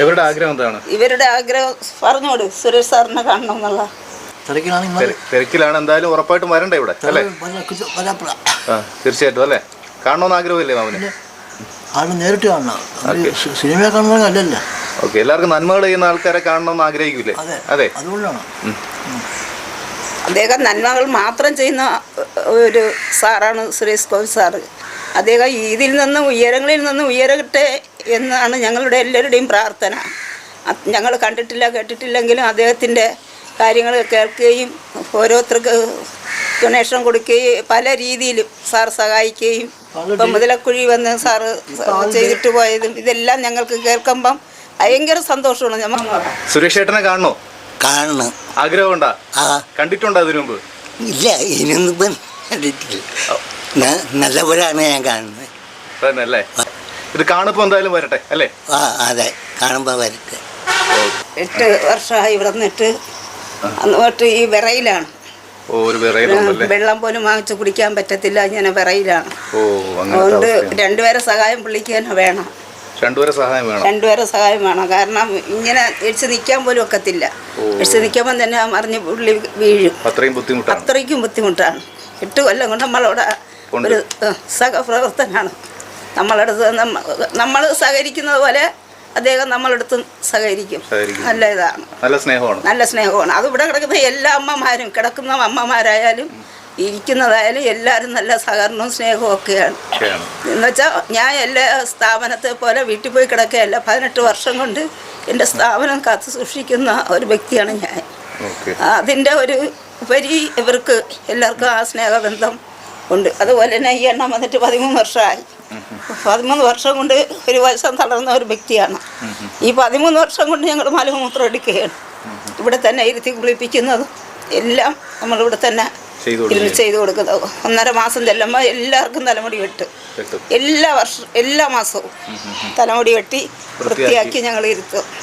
ഇവരുടെ ആഗ്രഹം എന്താണ്? ഇവരുടെ ആഗ്രഹം പറഞ്ഞോട് സുരേഷ് സാറിനെ കാണണം എന്നുള്ള. തിരക്കിലാണ് എന്തായാലും ഉറപ്പായിട്ടും വരണ്ടേ ഇവിടെ അല്ലേ? ആ തീർച്ചയായിട്ടും അല്ലേ? കാണണമെന്ന് ആഗ്രഹമില്ലേ മാമന്? ആൾ നേരിട്ട് കാണണം. അവർ സി- സിനിമയെ കാണുന്ന അല്ലല്ലോ. ഓക്കെ എല്ലാവർക്കും നന്മകൾ ചെയ്യുന്ന ആൾക്കാരെ കാണണമെന്ന് ആഗ്രഹിക്കൂലേ? അതെ അതെ. അതുകൊണ്ടാണ്. അദ്ദേഹം നന്മകൾ മാത്രം ചെയ്യുന്ന ഒരു സാറാണ് സുരേഷ് ഗോപി സാറ്. അദ്ദേഹം ഇതിൽ നിന്ന് ഉയരങ്ങളിൽ നിന്ന് ഉയരട്ടെ എന്നാണ് ഞങ്ങളുടെ എല്ലാവരുടെയും പ്രാർത്ഥന. ഞങ്ങൾ കണ്ടിട്ടില്ല കേട്ടിട്ടില്ലെങ്കിലും അദ്ദേഹത്തിന്റെ കാര്യങ്ങൾ കേൾക്കുകയും ഓരോരുത്തർക്ക് ഡൊണേഷൻ കൊടുക്കുകയും പല രീതിയിലും സാർ സഹായിക്കുകയും ഇപ്പം മുതലക്കുഴി വന്ന് സാറ് ചെയ്തിട്ട് പോയതും ഇതെല്ലാം ഞങ്ങൾക്ക് കേൾക്കുമ്പം ഭയങ്കര സന്തോഷമാണ് ഞമ്മ സുരേഷ് ഏട്ടനെ കാണണോ? കാണണം. ആഗ്രഹമുണ്ടാ? കണ്ടിട്ടുണ്ടോ അതിനു മുമ്പ് ഇല്ല ഇനിയൊന്നും കണ്ടിട്ടില്ല. നല്ലപോലെയാണ് ഞാൻ കാണുന്നത്. തന്നെ അല്ലേ ഇത് കാണുമ്പോൾ എന്തായാലും വരട്ടെ അല്ലേ? ആ അതെ കാണുമ്പോൾ വരട്ടെ. എട്ട് വർഷമായി ഇവിടെ നിന്നിട്ട് അന്ന് തൊട്ട് ഈ വിറയിലാണ്. ഓ ഒരു വിറയിലുണ്ടല്ലേ? വെള്ളം പോലും വാങ്ങിച്ച് കുടിക്കാൻ പറ്റത്തില്ല ഇങ്ങനെ വിറയിലാണ്. ഓ അങ്ങനെ അതുകൊണ്ട്. രണ്ടുപേരെ സഹായം പുള്ളിക്ക് തന്നെ വേണം. രണ്ടുപേരെ സഹായം വേണം. രണ്ടുപേരെ സഹായം വേണം. കാരണം ഇങ്ങനെ എഴുച്ച് നിൽക്കാൻ പോലും ഒക്കത്തില്ല. എഴുച്ച് നിൽക്കുമ്പോൾ തന്നെ മറിഞ്ഞ് പുള്ളി വീഴും. അത്രയും ബുദ്ധിമുട്ടാണ്. അത്രയ്ക്കും ബുദ്ധിമുട്ടാണ്. എട്ട് കൊല്ലം കൊണ്ട് നമ്മളവിടെ. ഒരു സഹപ്രവർത്തനാണ്. നമ്മളടുത്ത് നമ്മൾ സഹകരിക്കുന്നത് പോലെ അദ്ദേഹം നമ്മളടുത്ത് സഹകരിക്കും. നല്ല ഇതാണ്. നല്ല സ്നേഹമാണ്. നല്ല സ്നേഹമാണ്. അത് ഇവിടെ കിടക്കുന്ന എല്ലാ അമ്മമാരും കിടക്കുന്ന അമ്മമാരായാലും ഇരിക്കുന്നതായാലും എല്ലാവരും നല്ല സഹകരണവും സ്നേഹവും ഒക്കെയാണ്. എന്നുവെച്ചാൽ ഞാൻ എല്ലാ സ്ഥാപനത്തെ പോലെ വീട്ടിൽ പോയി കിടക്കുകയല്ല. പതിനെട്ട് വർഷം കൊണ്ട് എന്റെ സ്ഥാപനം കാത്തു സൂക്ഷിക്കുന്ന ഒരു വ്യക്തിയാണ് ഞാൻ. അതിന്റെ ഒരു ഉപരി ഇവർക്ക് എല്ലാവർക്കും ആ സ്നേഹബന്ധം ഉണ്ട്. അതുപോലെ തന്നെ ഈ എണ്ണം വന്നിട്ട് പതിമൂന്ന് വർഷമായി. പതിമൂന്ന് വർഷം കൊണ്ട് ഒരു വയസ്സം തളർന്ന ഒരു വ്യക്തിയാണ്. ഈ പതിമൂന്ന് വർഷം കൊണ്ട് ഞങ്ങൾ മലമൂത്രം എടുക്കുകയാണ്. ഇവിടെ തന്നെ ഇരുത്തി കുളിപ്പിക്കുന്നതും എല്ലാം നമ്മളിവിടെ തന്നെ കൊടുക്കുകയാണ്. ചെയ്തു കൊടുക്കുന്നത്. ഒന്നര മാസം ചെല്ലുമ്പോൾ എല്ലാവർക്കും തലമുടി വെട്ട്. എല്ലാ വർഷം എല്ലാ മാസവും തലമുടി വെട്ടി. വൃത്തിയാക്കി ഞങ്ങൾ ഇരുത്തും.